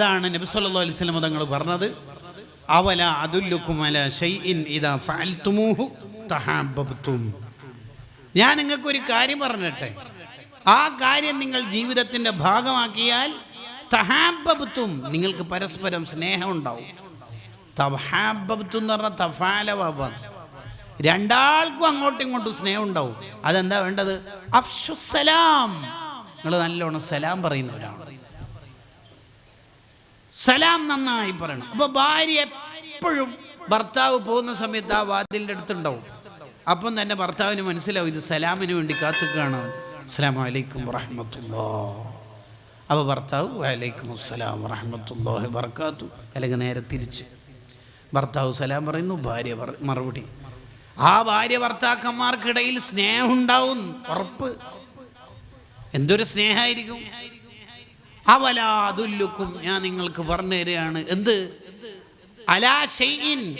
അതാണ് നബി സല്ലല്ലാഹു അലൈഹി വസല്ലം തങ്ങൾ പറഞ്ഞത്. അവല അതുല്ലുക്കും അല ഷൈഇൻ ഇദാ ഫഅൽതുമൂഹു തഹാബ്ബതും ഞാൻ നിങ്ങൾക്ക് ഒരു കാര്യം പറഞ്ഞിട്ടെ. ആ കാര്യം നിങ്ങൾ ജീവിതത്തിന്റെ ഭാഗമാക്കിയാൽ തഹാബത്തും നിങ്ങൾക്ക് പരസ്പരം സ്നേഹം ഉണ്ടാവും. തഹാബത്തും എന്ന് പറഞ്ഞാൽ തഫാലവാബ രണ്ടാൾക്കും അങ്ങോട്ടും ഇങ്ങോട്ടും സ്നേഹം ഉണ്ടാവും. അതെന്താ വേണ്ടത്? അഫ്ഷുസലാം നിങ്ങൾ നല്ലോണം സലാം പറയുന്നവരാണ്. സലാം നന്നായി പറയണം. അപ്പൊ ഭാര്യ എപ്പോഴും ഭർത്താവ് പോകുന്ന സമയത്ത് ആ വാതിലിന്റെ അടുത്തുണ്ടാവും. അപ്പം തന്നെ ഭർത്താവിന് മനസ്സിലാവും ഇത് സലാമിന് വേണ്ടി കാത്തുക്കാണ്. അസ്സാം വലൈക്കും വറഹമത്തല്ലോ അപ്പോൾ ഭർത്താവ് വലൈക്കും അസ്സലാം വറഹമത്തല്ലോ വർക്കാത്തു അല്ലെങ്കിൽ നേരെ തിരിച്ച് ഭർത്താവ് സലാം പറയുന്നു ഭാര്യ മറുപടി. ആ ഭാര്യ ഭർത്താക്കന്മാർക്കിടയിൽ സ്നേഹം ഉണ്ടാവും. ഉറപ്പ്. എന്തൊരു സ്നേഹമായിരിക്കും? അവലാതുല്ലുക്കും ഞാൻ നിങ്ങൾക്ക് പറഞ്ഞു തരികയാണ് എന്ത്? അലാ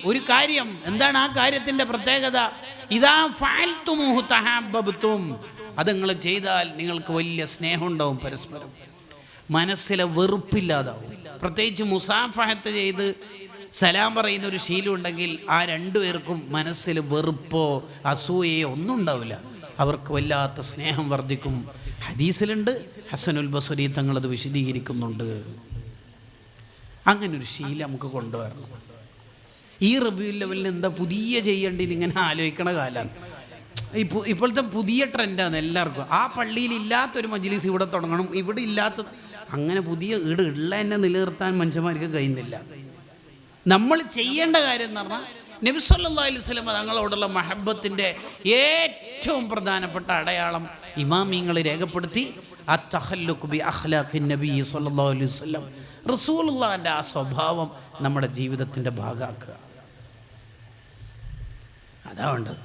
ഒരു കാര്യം. എന്താണ് ആ കാര്യത്തിന്റെ പ്രത്യേകത? ഇതാ ഫാൽത്തുമുഹുത്തും അത് നിങ്ങൾ ചെയ്താൽ നിങ്ങൾക്ക് വലിയ സ്നേഹം ഉണ്ടാവും പരസ്പരം. മനസ്സിലെ വെറുപ്പില്ലാതാവും. പ്രത്യേകിച്ച് മുസാഫഹത്ത് ചെയ്ത് സലാം പറയുന്ന ഒരു ശീലം ഉണ്ടെങ്കിൽ ആ രണ്ടുപേർക്കും മനസ്സിൽ വെറുപ്പോ അസൂയയോ ഒന്നും ഉണ്ടാവില്ല. അവർക്ക് വല്ലാത്ത സ്നേഹം വർദ്ധിക്കും. ഹദീസിലുണ്ട്. ഹസനുൽ ബസുരി തങ്ങളത് വിശദീകരിക്കുന്നുണ്ട്. അങ്ങനൊരു ശീലം നമുക്ക് കൊണ്ടുവരണം. ഈ റിവ്യൂ ലെവലിൽ എന്താ പുതിയ ചെയ്യേണ്ടത് ഇങ്ങനെ ആലോചിക്കണ കാലമാണ് ഇപ്പോൾ ഇപ്പോഴത്തെ പുതിയ ട്രെൻഡാണ് എല്ലാവർക്കും. ആ പള്ളിയിൽ ഇല്ലാത്തൊരു മജ്ലിസ് ഇവിടെ തുടങ്ങണം ഇവിടെ ഇല്ലാത്ത അങ്ങനെ പുതിയ ഈട് ഉള്ള തന്നെ നിലനിർത്താൻ മനുഷ്യന്മാർക്ക് കഴിയുന്നില്ല. നമ്മൾ ചെയ്യേണ്ട കാര്യം എന്ന് പറഞ്ഞാൽ നബിസ്വല്ലാ അലൈഹി സ്വലം തങ്ങളോടുള്ള മഹബത്തിന്റെ ഏറ്റവും പ്രധാനപ്പെട്ട അടയാളം ഇമാമിങ്ങൾ രേഖപ്പെടുത്തി റസൂലുള്ളാന്റെ ആ സ്വഭാവം നമ്മുടെ ജീവിതത്തിന്റെ ഭാഗമാക്കുക. അതാ വേണ്ടത്.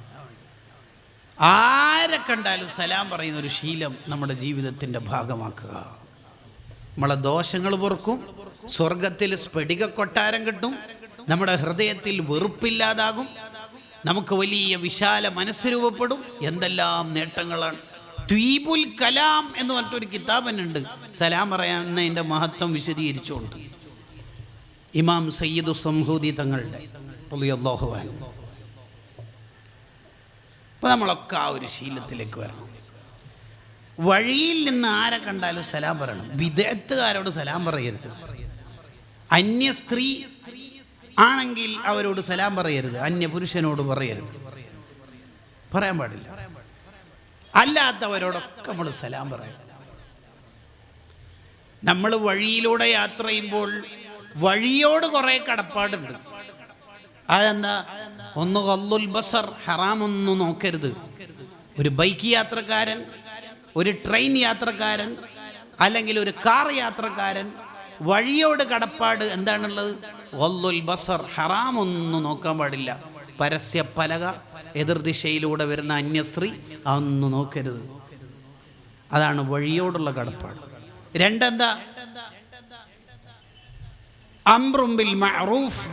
ആരെ കണ്ടാലും സലാം പറയുന്ന ഒരു ശീലം നമ്മുടെ ജീവിതത്തിന്റെ ഭാഗമാക്കുക. നമ്മളെ ദോഷങ്ങൾ പൊറുക്കും സ്വർഗത്തിൽ സ്ഫടിക കൊട്ടാരം കിട്ടും നമ്മുടെ ഹൃദയത്തിൽ വെറുപ്പില്ലാതാകും നമുക്ക് വലിയ വിശാല മനസ്സ് രൂപപ്പെടും എന്തെല്ലാം നേട്ടങ്ങളാണ്. ദ്വീപുൽ കലാം എന്ന് പറഞ്ഞിട്ടൊരു കിതാബനുണ്ട് സലാം പറയാവുന്നതിന്റെ മഹത്വം വിശദീകരിച്ചുകൊണ്ട്. ഇമാം സയ്യിദു സംഹൂദി തങ്ങളുടെ അൻഹു. അപ്പോൾ നമ്മളൊക്കെ ആ ഒരു ശീലത്തിലേക്ക് വരണം. വഴിയിൽ നിന്ന് ആരെ കണ്ടാലും സലാം പറയണം. വിദേഹത്തുകാരോട് സലാം പറയരുത്. അന്യ സ്ത്രീ ആണെങ്കിൽ അവരോട് സലാം പറയരുത്. അന്യ പുരുഷനോട് പറയരുത്. പറയാൻ പാടില്ല. അല്ലാത്തവരോടൊക്കെ നമ്മൾ സലാം പറയാം. നമ്മൾ വഴിയിലൂടെ യാത്ര ചെയ്യുമ്പോൾ വഴിയോട് കുറേ കടപ്പാടുണ്ട്. അതെന്താ? ഒന്ന് കൊല്ലുൽ ബസർ ഹറാമൊന്നും നോക്കരുത്. ഒരു ബൈക്ക് യാത്രക്കാരൻ ഒരു ട്രെയിൻ യാത്രക്കാരൻ അല്ലെങ്കിൽ ഒരു കാർ യാത്രക്കാരൻ വഴിയോട് കടപ്പാട് എന്താണുള്ളത്? ഒല്ലുൽ ബസർ ഹറാമൊന്നും നോക്കാൻ പാടില്ല. പരസ്യ പലക എതിർദിശയിലൂടെ വരുന്ന അന്യസ്ത്രീ അതൊന്നും നോക്കരുത്. അതാണ് വഴിയോടുള്ള കടപ്പാട്. രണ്ടെന്താ? അംറും ബിൽ മഅറൂഫ്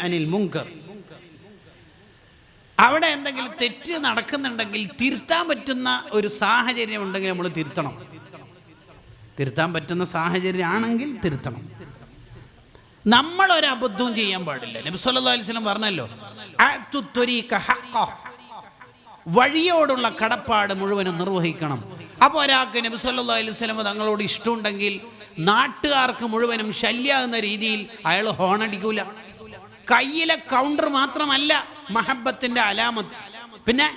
അനിൽ മുങ്കർ അവിടെ എന്തെങ്കിലും തെറ്റ് നടക്കുന്നുണ്ടെങ്കിൽ തിരുത്താൻ പറ്റുന്ന ഒരു സാഹചര്യം ഉണ്ടെങ്കിൽ നമ്മൾ തിരുത്തണം. തിരുത്താൻ പറ്റുന്ന സാഹചര്യം ആണെങ്കിൽ തിരുത്തണം. അബദ്ധവും ചെയ്യാൻ പാടില്ല. നബി സല്ലല്ലാഹു അലൈഹി വസല്ലം പറഞ്ഞല്ലോ. വഴിയോടുള്ള കടപ്പാട് മുഴുവനും നിർവഹിക്കണം. അപ്പോൾ ഒരാൾക്ക് നബി സല്ലാ അലൈഹി വസല്ലം തങ്ങളോട് ഇഷ്ടമുണ്ടെങ്കിൽ നാട്ടുകാർക്ക് മുഴുവനും ശല്യാകുന്ന രീതിയിൽ അയാൾ ഹോണടിക്കൂല കയ്യിലെ കൗണ്ടർ മാത്രമല്ല മഹബത്തിന്റെ അലാമത്ത്. പിന്നെ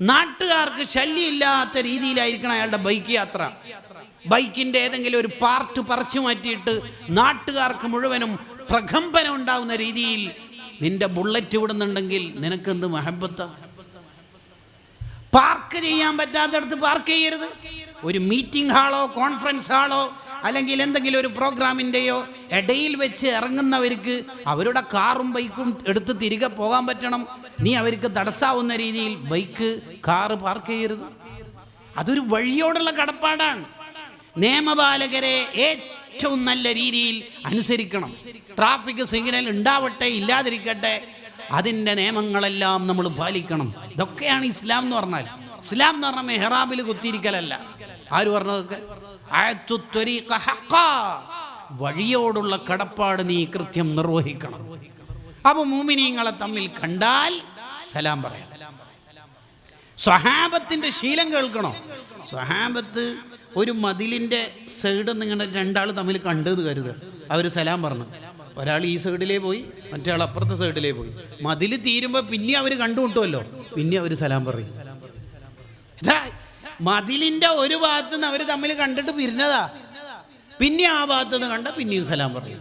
നാട്ടുകാർക്ക് ശല്യമില്ലാത്ത രീതിയിലായിരിക്കണം അയാളുടെ ബൈക്ക് യാത്ര. ബൈക്കിന്റെ ഏതെങ്കിലും ഒരു പാർട്ട് പറിച്ചു മാറ്റിയിട്ട് നാട്ടുകാർക്ക് മുഴുവനും പ്രകമ്പനം ഉണ്ടാവുന്ന രീതിയിൽ നിന്റെ ബുള്ളറ്റ് വിടുന്നുണ്ടെങ്കിൽ നിനക്കെന്ത് മഹബത്ത? പാർക്ക് ചെയ്യാൻ പറ്റാത്തടത്ത് പാർക്ക് ചെയ്യരുത്. ഒരു മീറ്റിംഗ് ഹാളോ കോൺഫറൻസ് ഹാളോ അല്ലെങ്കിൽ എന്തെങ്കിലും ഒരു പ്രോഗ്രാമിന്റെയോ ഇടയിൽ വെച്ച് ഇറങ്ങുന്നവർക്ക് അവരുടെ കാറും ബൈക്കും എടുത്ത് തിരികെ പോകാൻ പറ്റണം. നീ അവർക്ക് തടസ്സാവുന്ന രീതിയിൽ ബൈക്ക് കാറ് പാർക്ക് ചെയ്യരുത്. അതൊരു വഴിയോടുള്ള കടപ്പാടാണ്. നിയമപാലകരെ ഏറ്റവും നല്ല രീതിയിൽ അനുസരിക്കണം. ട്രാഫിക് സിഗ്നൽ ഉണ്ടാവട്ടെ ഇല്ലാതിരിക്കട്ടെ അതിന്റെ നിയമങ്ങളെല്ലാം നമ്മൾ പാലിക്കണം. ഇതൊക്കെയാണ് ഇസ്ലാം എന്ന് പറഞ്ഞാൽ. ഇസ്ലാം എന്ന് പറഞ്ഞാൽ മെഹ്റാബിൽ കുത്തിയിരിക്കലല്ല. ആര് പറഞ്ഞതൊക്കെ. വഴിയോടുള്ള കടപ്പാട് നീ കൃത്യം നിർവഹിക്കണം. അപ്പൊ മൂമിനീങ്ങളെ തമ്മിൽ കണ്ടാൽ സലാം പറയാം. സ്വഹാബത്തിന്റെ ശീലം കേൾക്കണോ? സ്വഹാബത്ത് ഒരു മതിലിന്റെ സൈഡ് നിങ്ങളുടെ രണ്ടാൾ തമ്മിൽ കണ്ടത് കരുതുക. അവർ സലാം പറഞ്ഞു. ഒരാൾ ഈ സൈഡിലേ പോയി മറ്റേ ആൾ അപ്പുറത്തെ സൈഡിലേ പോയി. മതിൽ തീരുമ്പോൾ പിന്നെ അവർ കണ്ടുമുട്ടുമല്ലോ പിന്നെ അവർ സലാം പറയും. ഇതാ മതിലിന്റെ ഒരു ഭാഗത്ത് നിന്ന് അവർ തമ്മിൽ കണ്ടിട്ട് പിരിഞ്ഞതാ. പിന്നെ ആ ഭാഗത്ത് നിന്ന് കണ്ട പിന്നെയും സലാം പറയും.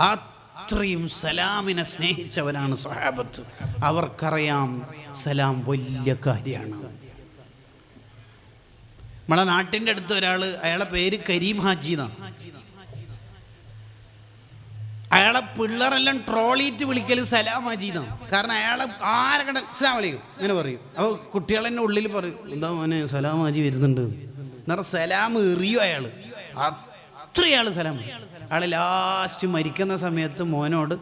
അത്രയും സലാമിനെ സ്നേഹിച്ചവനാണ് സഹാബത്ത്. അവർക്കറിയാം സലാം വലിയ കാര്യമാണ്. നമ്മളെ നാട്ടിന്റെ അടുത്ത് ഒരാൾ അയാളെ പേര് കരീം ഹാജി എന്നാണ്. അയാളെ പിള്ളേരെല്ലാം ട്രോളിയിട്ട് വിളിക്കൽ സലാം ഹാജി എന്നാണ്. കാരണം അയാളെ ആരെ കണ്ട സലാം വിളിക്കും അങ്ങനെ പറയും. അപ്പോൾ കുട്ടികളെന്നെ ഉള്ളിൽ പറയും എന്താ മോനെ സലാം ഹാജി വരുന്നുണ്ട്. എന്നാൽ സലാം എറിയും അയാൾ അത്ര അയാൾ സലാം. അയാൾ ലാസ്റ്റ് മരിക്കുന്ന സമയത്ത് മോനോട്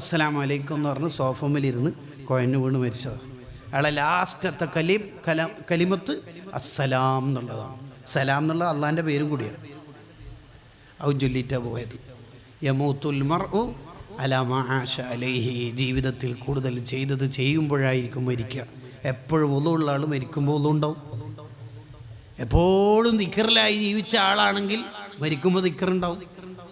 അസ്സലാം വലൈക്കും എന്ന് പറഞ്ഞ് സോഫമ്മലിരുന്ന് കുഴഞ്ഞു വീണ് മരിച്ചതാണ് അയാളെ ലാസ്റ്റത്തെ കലീം കലാം കലിമത്ത് അസ്സലാം എന്നുള്ളതാണ്. സലാം എന്നുള്ള അള്ളാന്റെ പേരും കൂടിയാണ്. അവൻ ചൊല്ലിട്ടാണ് പോയത്. യമൂത്തുൽ മർഉ അലാമ ആശ അലൈഹി. ജീവിതത്തിൽ കൂടുതൽ ചെയ്തത് ചെയ്യുമ്പോഴായിരിക്കും മരിക്കുക. എപ്പോഴും ഒന്നുമുള്ള ആൾ മരിക്കുമ്പോൾ ഒന്നുണ്ടാവും എപ്പോഴും നിക്കറിലായി ജീവിച്ച ആളാണെങ്കിൽ മരിക്കുമ്പോൾ നിക്കറുണ്ടാവും.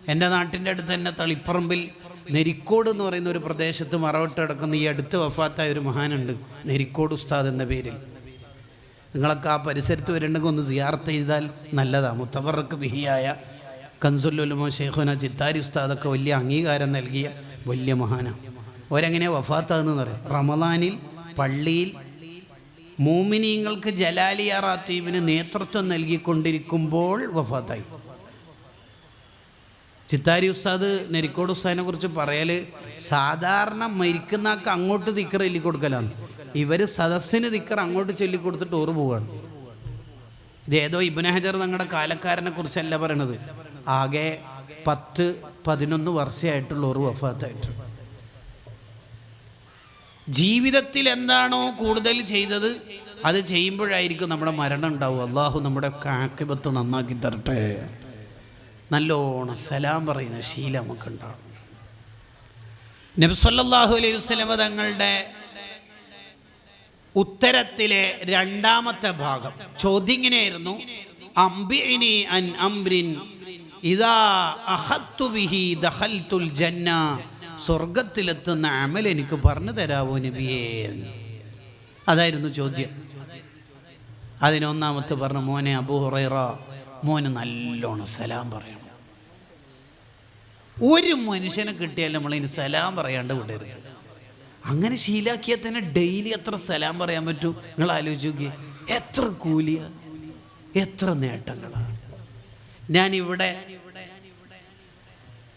എന്റെ നാട്ടിന്റെ അടുത്ത് തന്നെ തളിപ്പറമ്പിൽ നെരിക്കോട് എന്ന് പറയുന്ന ഒരു പ്രദേശത്ത് മറവിട്ട് കിടക്കുന്ന ഈ അടുത്ത് വഫാത്തായ ഒരു മഹാനുണ്ട്. നെരിക്കോട് ഉസ്താദ് എന്ന പേരിൽ. നിങ്ങളൊക്കെ ആ പരിസരത്ത് വരണ്ടെങ്കിൽ ഒന്ന് സിയാർത്ത് ചെയ്താൽ നല്ലതാണ് മുത്തവർക്ക് ബിഹിയായ കൻസുല്ലുലമോ ഷെയ്ഖുന ചിത്താരി ഉസ്താദൊക്കെ വലിയ അംഗീകാരം നൽകിയ വലിയ മഹാനാണ് ഓരെങ്ങനെ വഫാത്താന്ന് പറയും റമദാനിൽ പള്ളിയിൽ മൂമിനീങ്ങൾക്ക് ജലാലിയ റാത്തീബിന് നേതൃത്വം നൽകിക്കൊണ്ടിരിക്കുമ്പോൾ വഫാത്തായി. ചിത്താരി ഉസ്താദ് നെരിക്കോട് ഉസ്താദിനെ കുറിച്ച് പറയൽ സാധാരണ മരിക്കുന്നക്ക് അങ്ങോട്ട് തിക്കർ ചൊല്ലി കൊടുക്കലാണ് ഇവർ സദസ്സിന് തിക്കർ അങ്ങോട്ട് ചൊല്ലി കൊടുത്തിട്ട് ഓറ് പോവുകയാണ് ഇത് ഏതോ ഇബ്നഹജർ ഹജർ കാലക്കാരനെ കുറിച്ചല്ല പറയണത്. ആകെ പത്ത് പതിനൊന്ന് വർഷമായിട്ടുള്ള ഒരു വഫാത്തായിട്ട്. ജീവിതത്തിൽ എന്താണോ കൂടുതൽ ചെയ്തത് അത് ചെയ്യുമ്പോഴായിരിക്കും നമ്മുടെ മരണം ഉണ്ടാവും അള്ളാഹു നമ്മുടെ കാക്കിപത്ത് നന്നാക്കി തരട്ടെ. നല്ലോണം സലാം പറയുന്ന ശീലം നമുക്കുണ്ടാവും നബ്സല്ലാഹു അലൈഹി വസ്ലമ തങ്ങളുടെ ഉത്തരത്തിലെ രണ്ടാമത്തെ ഭാഗം ചോദ്യം ഇങ്ങനെയായിരുന്നു അംബിഇനി അൻ അംറിൻ ഇതാ അഹത്തു ബിഹി ദഖൽതുൽ ജന്ന സ്വർഗത്തിലെത്തുന്ന അമൽ എനിക്ക് പറഞ്ഞു തരാവോ നബിയേ. അതായിരുന്നു ചോദ്യം. അതിനൊന്നാമത്തെ പറഞ്ഞു മോനെ അബൂ ഹുറൈറ മോന് നല്ലോണം സലാം പറയണം. ഒരു മനുഷ്യനെ കിട്ടിയാൽ നമ്മളതിന് സലാം പറയാണ്ട് വിടരുത്. അങ്ങനെ ശീലാക്കിയാൽ തന്നെ ഡെയിലി എത്ര സലാം പറയാൻ പറ്റും? നിങ്ങൾ ആലോചിച്ച് നോക്കിയേ. എത്ര കൂലിയ? എത്ര നേട്ടങ്ങളാണ് ഞാനിവിടെ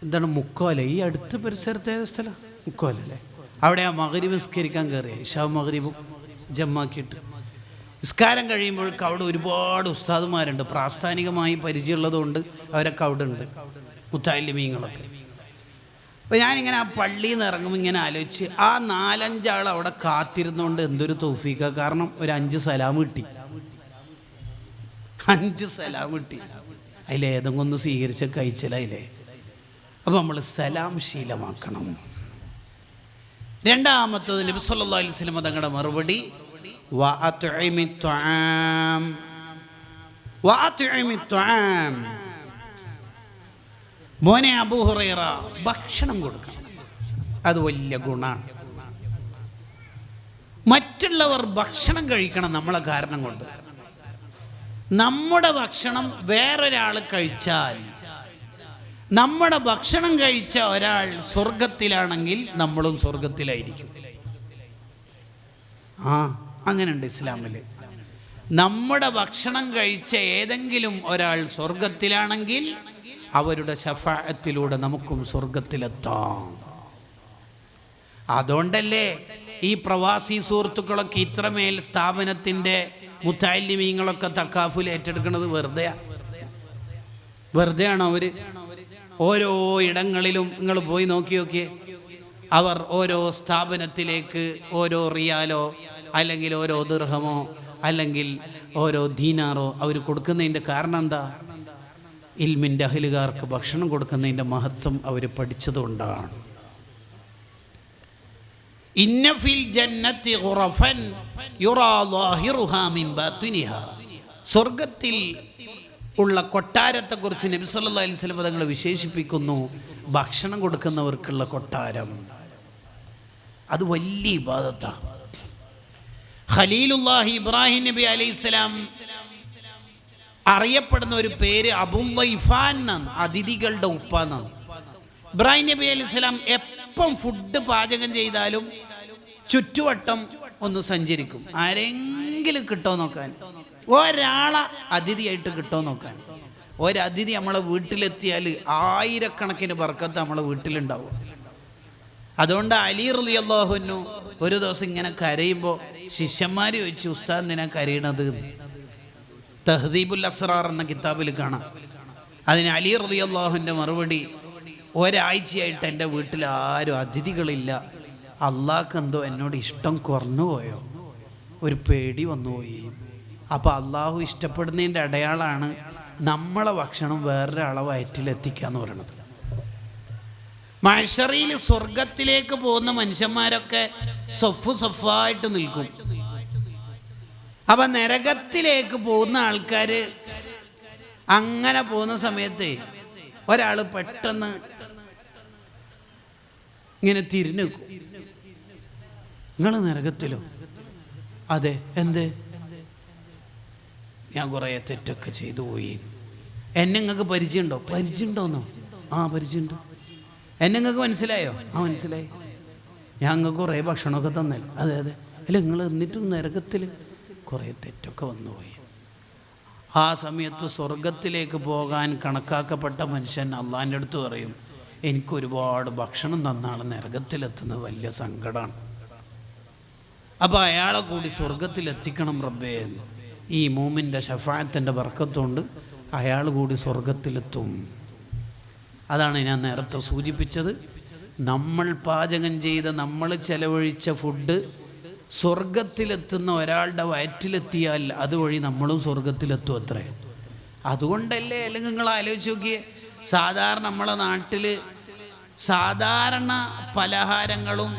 എന്താണ് മുക്കോല? ഈ അടുത്ത പരിസരത്തെ സ്ഥലം? മുക്കോല അല്ലേ? അവിടെ ആ മകരീബ് നിസ്കരിക്കാൻ കയറിയ. ഇഷാ മകരീബും ജമ്മാക്കിയിട്ട്. നിസ്കാരം കഴിയുമ്പോൾ അവിടെ ഒരുപാട് ഉസ്താദുമാരുണ്ട്. പ്രാസ്ഥാനികമായി പരിചയമുള്ളതുകൊണ്ട് അവരൊക്കെ അവിടെ ഉണ്ട് മുത്താലിമീങ്ങളൊക്കെ. അപ്പോൾ ഞാനിങ്ങനെ ആ പള്ളിയിൽ നിന്ന് ഇറങ്ങുമ്പോൾ ഇങ്ങനെ ആലോചിച്ച് ആ നാലഞ്ചാൾ അവിടെ കാത്തിരുന്നുകൊണ്ട് എന്തൊരു തോഫീക്ക. കാരണം ഒരു അഞ്ച് സലാം കിട്ടി. അഞ്ച് സലാം കിട്ടി. അതിലേതെങ്കിലും ഒന്ന് സ്വീകരിച്ച കഴിച്ചില്ലേ അപ്പോൾ നമ്മൾ സലാം ശീലമാക്കണം. രണ്ടാമത്തത് നബി സല്ലാ അലൈഹി വസല്ലം തങ്ങളുടെ മറുപടി വാ മോനെ അബൂഹുറൈറ ഭക്ഷണം കൊടുക്കണം. അത് വലിയ ഗുണമാണ് മറ്റുള്ളവർ ഭക്ഷണം കഴിക്കണം നമ്മളെ കാരണം കൊണ്ട്. നമ്മുടെ ഭക്ഷണം വേറൊരാൾ കഴിച്ചാൽ നമ്മുടെ ഭക്ഷണം കഴിച്ച ഒരാൾ സ്വർഗത്തിലാണെങ്കിൽ നമ്മളും സ്വർഗത്തിലായിരിക്കും ആ അങ്ങനെയുണ്ട് ഇസ്ലാമിൽ നമ്മുടെ ഭക്ഷണം കഴിച്ച ഏതെങ്കിലും ഒരാൾ സ്വർഗത്തിലാണെങ്കിൽ അവരുടെ ശഫായത്തിലൂടെ നമുക്കും സ്വർഗത്തിലെത്താം അതുകൊണ്ടല്ലേ ഈ പ്രവാസി സുഹൃത്തുക്കളൊക്കെ ഇത്രമേൽ സ്ഥാപനത്തിന്റെ മുത്താലിമീങ്ങളൊക്കെ തക്കാഫുൽ ഏറ്റെടുക്കുന്നത് വെറുതെ വെറുതെയാണോ അവർ? ഓരോ ഇടങ്ങളിലും നിങ്ങൾ പോയി നോക്കി നോക്കിയേ. അവർ ഓരോ സ്ഥാപനത്തിലേക്ക് ഓരോ റിയാലോ അല്ലെങ്കിൽ ഓരോ ദീർഹമോ അല്ലെങ്കിൽ ഓരോ ദീനാറോ അവർ കൊടുക്കുന്നതിന്റെ കാരണം എന്താ? ഇൽമിന്റെ അഹിലുകാർക്ക് ഭക്ഷണം കൊടുക്കുന്നതിന്റെ മഹത്വം അവർ പഠിച്ചതുകൊണ്ടാണ്. ജന്നത്തി സ്വർഗത്തിൽ ഉള്ള കൊട്ടാരത്തെക്കുറിച്ച് നബി സല്ലല്ലാഹു അലൈഹി വസല്ലം തങ്ങൾ വിശേഷിപ്പിക്കുന്നു ഭക്ഷണം കൊടുക്കുന്നവർക്കുള്ള കൊട്ടാരം. അത് വലിയ ഇബാദത്താണ് ഖലീലുല്ലാഹി ഇബ്രാഹിം നബി അലൈഹിസ്സലാം അറിയപ്പെടുന്ന ഒരു പേര് അബുല്ലൈഫാൻ എന്നാണ് അതിഥികളുടെ ഉപ്പ എന്നാണ്. ഇബ്രാഹിം നബി അലൈഹി സ്വലാം എപ്പം ഫുഡ് പാചകം ചെയ്താലും ചുറ്റുവട്ടം ഒന്ന് സഞ്ചരിക്കും. ആരെങ്കിലും കിട്ടോ നോക്കാൻ. ഒരാളെ അതിഥിയായിട്ട് കിട്ടോ നോക്കാൻ. ഒരതിഥി നമ്മളെ വീട്ടിലെത്തിയാൽ ആയിരക്കണക്കിന് ബർക്കത്ത് നമ്മളെ വീട്ടിലുണ്ടാവും. അതുകൊണ്ട് അലി റലി ഒരു ദിവസം ഇങ്ങനെ കരയുമ്പോൾ ശിഷ്യന്മാർ ചോദിച്ചു ഉസ്താദ് നിനക്ക് കരയണത്. തഹദീബുൽ അസ്റാർ എന്ന കിതാബിൽ കാണാം. അതിന് അലി റലി അള്ളാഹുവിന്റെ മറുപടി ഒരാഴ്ചയായിട്ട് എന്റെ വീട്ടിൽ ആരും അതിഥികളില്ല. അള്ളാഹ്ക്ക് എന്തോ എന്നോട് ഇഷ്ടം കുറഞ്ഞു പോയോ? ഒരു പേടി വന്നുപോയി അപ്പോൾ അള്ളാഹു ഇഷ്ടപ്പെടുന്നതിന്റെ അടയാളമാണ് നമ്മളെ ഭക്ഷണം വേറൊരാളെ വയറ്റിലെത്തിക്കുക എന്ന് പറയുന്നത് മഴറിയിൽ സ്വർഗത്തിലേക്ക് പോകുന്ന മനുഷ്യന്മാരൊക്കെ സൊഫ് സൊഫായിട്ട് നിൽക്കും. അപ്പൊ നരകത്തിലേക്ക് പോകുന്ന ആൾക്കാർ അങ്ങനെ പോകുന്ന സമയത്ത് ഒരാൾ പെട്ടെന്ന് ഇങ്ങനെ തിരിഞ്ഞു നിങ്ങൾ നരകത്തിലോ? അതെ. എന്ത്? ഞാൻ കുറേ തെറ്റൊക്കെ ചെയ്തു പോയി. എന്നെ നിങ്ങൾക്ക് പരിചയമുണ്ടോ? പരിചയമുണ്ടോന്നോ? ആ പരിചയമുണ്ട്. എന്നെ നിങ്ങൾക്ക് മനസ്സിലായോ? ആ മനസ്സിലായി. ഞാൻ നിങ്ങൾക്ക് കുറേ ഭക്ഷണമൊക്കെ തന്നല്ലോ. അതെ അതെ. അല്ല നിങ്ങൾ എന്നിട്ടും നരകത്തിൽ കുറേ തെറ്റൊക്കെ വന്നുപോയി. ആ സമയത്ത് സ്വർഗത്തിലേക്ക് പോകാൻ കണക്കാക്കപ്പെട്ട മനുഷ്യൻ അള്ളാന്റെ അടുത്ത് പറയും എനിക്ക് ഒരുപാട് ഭക്ഷണം തന്നാണ് നരകത്തിലെത്തുന്നത് വലിയ സങ്കടമാണ് അപ്പോൾ അയാളെ കൂടി സ്വർഗത്തിലെത്തിക്കണം റബ്ബേ എന്ന്. ഈ മൂമിന്റെ ഷഫായത്തിന്റെ വർക്കത്തുകൊണ്ട് അയാൾ കൂടി സ്വർഗത്തിലെത്തും അതാണ് ഞാൻ നേരത്തെ സൂചിപ്പിച്ചത്. നമ്മൾ പാചകം ചെയ്ത നമ്മൾ ചെലവഴിച്ച ഫുഡ് സ്വർഗത്തിലെത്തുന്ന ഒരാളുടെ വയറ്റിലെത്തിയാൽ അതുവഴി നമ്മളും സ്വർഗത്തിലെത്തും അത്രേ. അതുകൊണ്ടല്ലേ അല്ലെങ്കിൽ നിങ്ങൾ ആലോചിച്ച് നോക്കിയേ സാധാരണ നമ്മളെ നാട്ടിൽ സാധാരണ പലഹാരങ്ങളും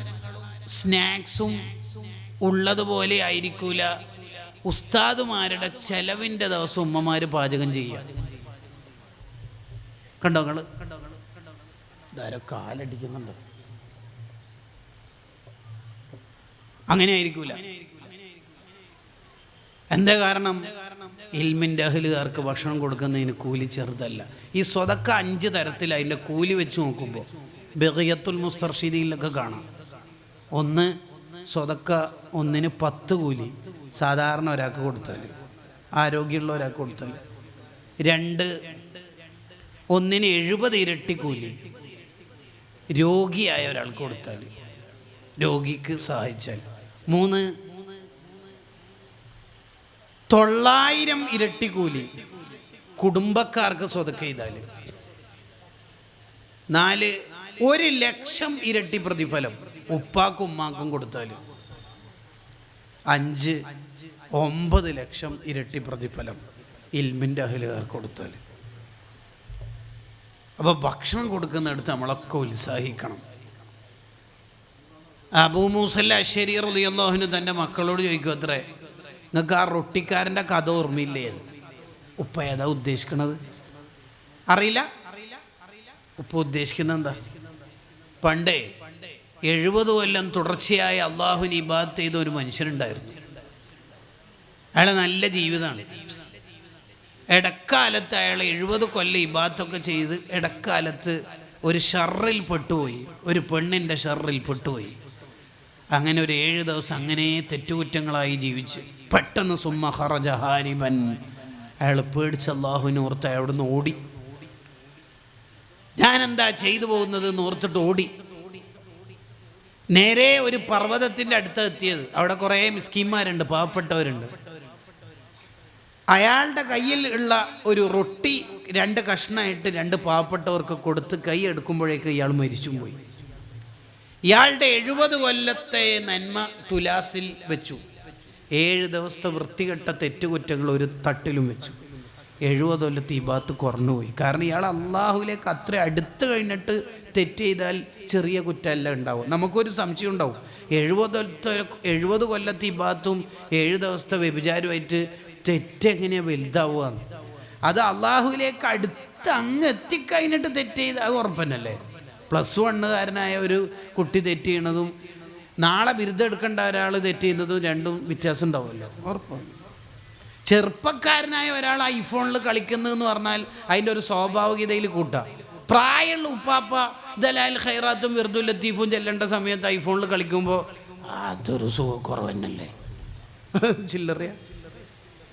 സ്നാക്സും ഉള്ളതുപോലെ ആയിരിക്കൂല. ഉസ്താദുമാരുടെ ചെലവിന്റെ ദിവസം ഉമ്മമാർ പാചകം ചെയ്യുക. കണ്ടോ നിങ്ങൾ? ഇതാരോ കാലടിക്കുന്നുണ്ട്. അങ്ങനെ ആയിരിക്കൂല എന്താ കാരണം? ഇൽമിന്റെ അഹലുകാർക്ക് ഭക്ഷണം കൊടുക്കുന്നതിന് കൂലി ചെറുതല്ല. ഈ സ്വതക്ക അഞ്ച് തരത്തിൽ അതിന്റെ കൂലി വെച്ച് നോക്കുമ്പോൾ ബഹയത്തുൽ മുസ്തർഷിദിയിലൊക്കെ കാണാം. ഒന്ന് സ്വതക്ക ഒന്നിന് പത്ത് കൂലി സാധാരണ ഒരാൾക്ക് കൊടുത്താൽ ആരോഗ്യമുള്ള ഒരാൾക്ക് കൊടുത്താൽ രണ്ട് ഒന്നിന് എഴുപത് ഇരട്ടി കൂലി രോഗിയായ ഒരാൾക്ക് കൊടുത്താൽ രോഗിക്ക് സഹായിച്ചാൽ മൂന്ന്. തൊള്ളായിരം ഇരട്ടി കൂലി കുടുംബക്കാർക്ക് സ്വതക്ക ചെയ്താൽ നാല് ഒരു ലക്ഷം ഇരട്ടി പ്രതിഫലം ഉപ്പാക്കും ഉമ്മാക്കും കൊടുത്താൽ അഞ്ച് ഒമ്പത് ലക്ഷം ഇരട്ടി പ്രതിഫലം ഇൽമിന്റെ അഹലുകാർക്ക് കൊടുത്താൽ അപ്പോൾ ഭക്ഷണം കൊടുക്കുന്നിടത്ത് നമ്മളൊക്കെ ഉത്സാഹിക്കണം. അബൂ മൂസല്ല അശ്ശരി റുദിയല്ലോഹിന് തന്റെ മക്കളോട് ചോദിക്കും അത്രേ നിങ്ങൾക്ക് ആ റൊട്ടിക്കാരന്റെ കഥ ഓർമ്മയില്ലേ. ഉപ്പ ഏതാ ഉദ്ദേശിക്കണത്? അറിയില്ല. ഉപ്പ ഉദ്ദേശിക്കുന്നത് എന്താ? പണ്ടേ എഴുപത് കൊല്ലം തുടർച്ചയായി അള്ളാഹുവിന് ഇബാദത്ത് ചെയ്ത ഒരു മനുഷ്യനുണ്ടായിരുന്നു. അയാളെ നല്ല ജീവിതമാണ്. ഇടക്കാലത്ത് അയാൾ എഴുപത് കൊല്ലം ഇബാത്തൊക്കെ ചെയ്ത് ഇടക്കാലത്ത് ഒരു ഷറിൽ പെട്ടുപോയി ഒരു പെണ്ണിന്റെ ഷറിൽ പെട്ടുപോയി. അങ്ങനെ ഒരു ഏഴ് ദിവസം അങ്ങനെ തെറ്റുകുറ്റങ്ങളായി ജീവിച്ച്. പെട്ടെന്ന് സുമ്മ ഹറജ ഹാരിബൻ അയാൾ പേടിച്ച് അള്ളാഹുവിനെ ഓർത്ത് അവിടുന്ന് ഓടി. ഞാനെന്താ ചെയ്തു പോകുന്നത് എന്ന് ഓർത്തിട്ട് ഓടി. നേരെ ഒരു പർവതത്തിന്റെ അടുത്ത് എത്തിയത്. അവിടെ കുറേ മിസ്കിന്മാരുണ്ട് പാവപ്പെട്ടവരുണ്ട്. അയാളുടെ കയ്യിൽ ഉള്ള ഒരു റൊട്ടി രണ്ട് കഷ്ണമായിട്ട് രണ്ട് പാവപ്പെട്ടവർക്ക് കൊടുത്ത് കൈ എടുക്കുമ്പോഴേക്ക് ഇയാൾ മരിച്ചും പോയി. ഇയാളുടെ എഴുപത് കൊല്ലത്തെ നന്മ തുലാസിൽ വെച്ചു. ഏഴ് ദിവസത്തെ വൃത്തികെട്ട തെറ്റുകുറ്റങ്ങൾ ഒരു തട്ടിലും വെച്ചു. എഴുപത് കൊല്ലത്ത് ഈ ഭാഗത്ത് കുറഞ്ഞുപോയി. കാരണം ഇയാൾ അള്ളാഹുലേക്ക് അത്ര അടുത്ത് കഴിഞ്ഞിട്ട് തെറ്റ് ചെയ്താൽ ചെറിയ കുറ്റമല്ല ഉണ്ടാവും നമുക്കൊരു സംശയം ഉണ്ടാവും. എഴുപത് എഴുപത് കൊല്ലത്ത് ഈ ഭാഗത്തും ഏഴ് ദിവസത്തെ വ്യഭിചാരമായിട്ട് തെറ്റെങ്ങനെയാണ് വലുതാവുക അത് അള്ളാഹുലേക്ക് അടുത്ത് അങ്ങ് എത്തിക്കഴിഞ്ഞിട്ട് തെറ്റ് ചെയ്താൽ ഉറപ്പന്നല്ലേ? പ്ലസ് വണ്ണുകാരനായ ഒരു കുട്ടി തെറ്റ് ചെയ്യണതും നാളെ ബിരുദം എടുക്കേണ്ട ഒരാൾ തെറ്റ് ചെയ്യുന്നതും രണ്ടും വ്യത്യാസം ഉണ്ടാവുമല്ലോ. ഉറപ്പാണ്. ചെറുപ്പക്കാരനായ ഒരാൾ ഐഫോണിൽ കളിക്കുന്നതെന്ന് പറഞ്ഞാൽ അതിന്റെ ഒരു സ്വാഭാവികതയിൽ കൂട്ടാം. പ്രായമുള്ള ഉപ്പാപ്പ ദലാൽ ഖൈറാത്തും വിർദുൽ ലത്തീഫും ചെല്ലേണ്ട സമയത്ത് ഐഫോണിൽ കളിക്കുമ്പോൾ അതൊരു സുഖക്കുറവ് തന്നെയല്ലേ ചില്ലറിയ.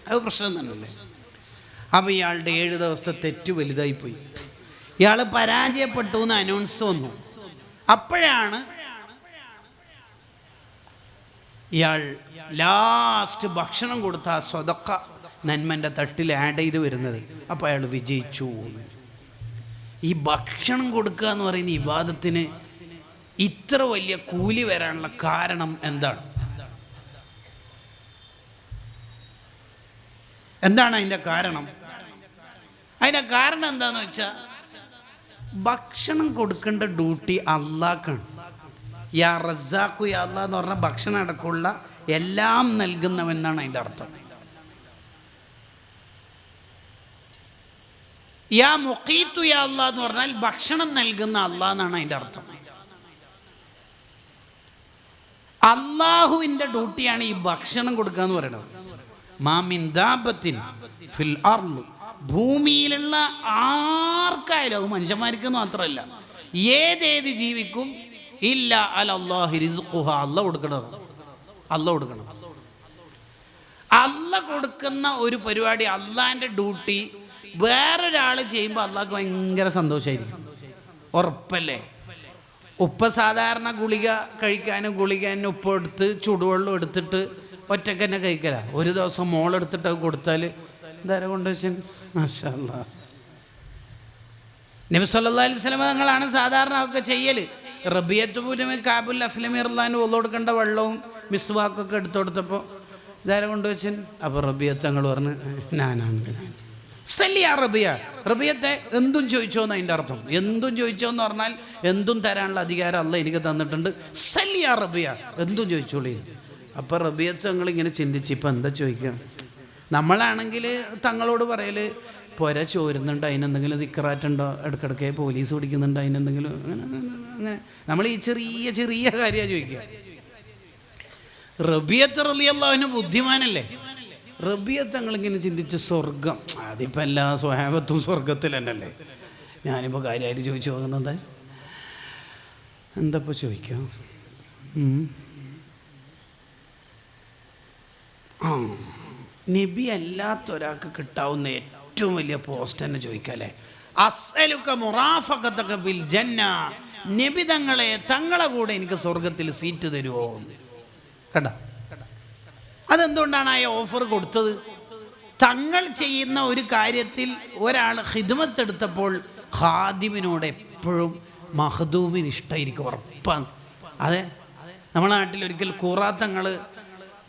അത് പ്രശ്നം തന്നെയല്ലേ? അപ്പോൾ ഇയാളുടെ ഏഴ് ദിവസത്തെ തെറ്റ് വലുതായിപ്പോയി. ഇയാൾ പരാജയപ്പെട്ടു എന്ന് അനൗൺസ് വന്നു. അപ്പോഴാണ് ഇയാൾ ലാസ്റ്റ് ഭക്ഷണം കൊടുത്ത ആ സ്വതക്ക നന്മന്റെ തട്ടിൽ ആഡ് ചെയ്ത് വരുന്നത്. അപ്പോൾ അയാൾ വിജയിച്ചു ഈ ഭക്ഷണം കൊടുക്കുക എന്ന് പറയുന്ന വിവാദത്തിന് ഇത്ര വലിയ കൂലി വരാനുള്ള കാരണം എന്താണ്? എന്താണ് അതിന്റെ കാരണം? അതിന്റെ കാരണം എന്താണെന്ന് വെച്ചാൽ ഭക്ഷണം കൊടുക്കേണ്ട ഡ്യൂട്ടി അള്ളാക്കാണ്. യാ റസാഖു യാ അള്ളാ എന്ന് പറഞ്ഞാൽ ഭക്ഷണം അടക്കമുള്ള എല്ലാം നൽകുന്നവെന്നാണ് അതിന്റെ അർത്ഥം. യാ മുഖീത്തു യാ അള്ളാ എന്ന് പറഞ്ഞാൽ ഭക്ഷണം നൽകുന്ന അള്ളാ എന്നാണ് അതിന്റെ അർത്ഥം. അള്ളാഹുവിന്റെ ഡ്യൂട്ടിയാണ് ഈ ഭക്ഷണം കൊടുക്കുക എന്ന് പറയുന്നത് മാമിൻ ദാബത്തിൻ ഫിൽ അർൾ. ഭൂമിയിലുള്ള ആർക്കായാലും അത് മനുഷ്യന്മാർക്ക് മാത്രമല്ല. ഏതേത് ജീവിക്കും? ഇല്ല അൽ അള്ളാഹി അല്ല കൊടുക്കണത് അല്ല കൊടുക്കണം. അല്ല കൊടുക്കുന്ന ഒരു പരിപാടി അള്ളാന്റെ ഡ്യൂട്ടി വേറൊരാൾ ചെയ്യുമ്പോൾ അള്ളാഹ്ക്ക് ഭയങ്കര സന്തോഷമായിരിക്കും ഉറപ്പല്ലേ? ഉപ്പ സാധാരണ ഗുളിക കഴിക്കാനും ഗുളികാനും ഉപ്പ് എടുത്ത് ചുടുവെള്ളം എടുത്തിട്ട് ഒറ്റക്കന്നെ കഴിക്കല. ഒരു ദിവസം മോളെടുത്തിട്ട് കൊടുത്താൽ എന്തായാലും കൊണ്ടുവച്ചു തങ്ങളാണ് സാധാരണ ഒക്കെ ചെയ്യൽ റബിയത്ത് പോലും കാബുൽ അസ്ലമി ഇർലാൻ ഒന്നോടുക്കേണ്ട വെള്ളവും മിസ്വാക്കൊക്കെ എടുത്തു കൊടുത്തപ്പോൾ ഇതാര കൊണ്ടുവച്ചൻ അപ്പോൾ റബിയത്ത് തങ്ങൾ പറഞ്ഞ് ഞാനാണ് റബിയ. റബിയത്തെ എന്തും ചോദിച്ചോ എന്ന് അതിന്റെ അർത്ഥം. എന്തും ചോദിച്ചോ എന്ന് പറഞ്ഞാൽ എന്തും തരാനുള്ള അധികാരം അല്ല എനിക്ക് തന്നിട്ടുണ്ട്. സല്ലിയ റബിയ. എന്തും ചോദിച്ചോളി. അപ്പോൾ റബിയത്ത് ഞങ്ങൾ ഇങ്ങനെ ചിന്തിച്ച് ഇപ്പം എന്താ ചോദിക്കുക? നമ്മളാണെങ്കിൽ തങ്ങളോട് പറയൽ പുര ചോരുന്നുണ്ട് അതിനെന്തെങ്കിലും ദിക്കറാറ്റുണ്ടോ ഇടയ്ക്കിടയ്ക്ക് പോലീസ് പിടിക്കുന്നുണ്ട് അതിനെന്തെങ്കിലും അങ്ങനെ നമ്മൾ ഈ ചെറിയ ചെറിയ കാര്യമാണ് ചോദിക്കുക റബിയത്ത് റലിയല്ലാവിന് ബുദ്ധിമാനല്ലേ? റബിയത്ത് തങ്ങളിങ്ങനെ ചിന്തിച്ച് സ്വർഗം അതിപ്പോൾ എല്ലാ സ്വഹാബത്തും സ്വർഗത്തിൽ തന്നെയല്ലേ? ഞാനിപ്പോൾ കാര്യമായിട്ട് ചോദിച്ചു പോകുന്നത് എന്താ? ഇപ്പോൾ ചോദിക്കാം? ആ. നബി അല്ലാത്ത ഒരാൾക്ക് കിട്ടാവുന്ന ഏറ്റവും വലിയ പോസ്റ്റ് തന്നെ ചോദിക്കല്ലേ? അസലുക്ക ഫിൽ ജന്ന. നബി തങ്ങളെ തങ്ങളെ കൂടെ എനിക്ക് സ്വർഗത്തിൽ സീറ്റ് തരുമോ കണ്ട? അതെന്തുകൊണ്ടാണ് ആ ഓഫർ കൊടുത്തത്? തങ്ങൾ ചെയ്യുന്ന ഒരു കാര്യത്തിൽ ഒരാൾ ഹിദ്മത്ത് എടുത്തപ്പോൾ ഖാദിമിനോട് എപ്പോഴും മഹദൂമിന് ഇഷ്ടമായിരിക്കും ഉറപ്പാണ്. അതെ? നമ്മളെ നാട്ടിൽ ഒരിക്കൽ കൂറാത്തങ്ങൾ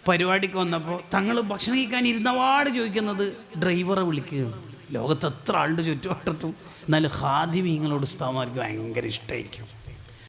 പരിപാടിക്ക് വന്നപ്പോൾ തങ്ങൾ ഭക്ഷണം കഴിക്കാൻ ഇരുന്നപാട് ചോദിക്കുന്നത് ഡ്രൈവറെ വിളിക്കുകയാണ്. ലോകത്ത് എത്ര ആളുടെ ചുറ്റുവട്ടത്തും എന്നാലും ഹാദിമീങ്ങളോട് ഉസ്താമാർക്ക് ഭയങ്കര ഇഷ്ടമായിരിക്കും